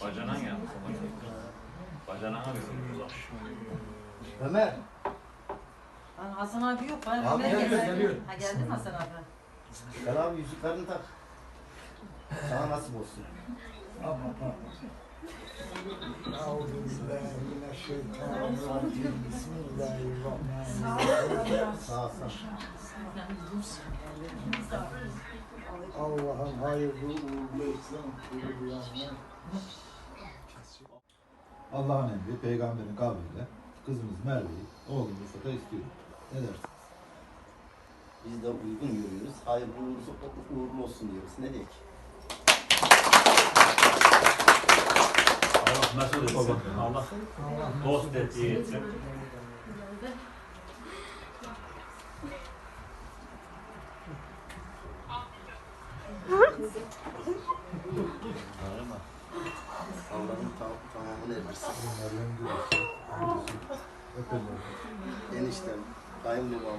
Bacanan ya. Bacanan abi. Ömer. Lan Hasan abi yok. Ben Abi Ömer geliyor, geldi. geliyor. Ha geldi mi Hasan abi? Gel abi yüzüklerini tak. Sana nasip olsun. Ya oldu. Euzubillahimineşşeytanirracim. Bismillahirrahmanirrahim. Sağ Allah'ım hayırlı uğurlu etsin. Allah'ın emri, peygamberin kavliyle kızımız Merve'yi oğlum Rıfat'a istiyorum. Ne dersin? Biz de uygun görüyoruz. Hayırlı uğurlu, uğurlu olsun diyoruz. Ne dedik? Mesut etsin. Allah dost et, iyi etsin. Allah'ın tam, tamamını erdirsin. Eniştem, kayınbabam.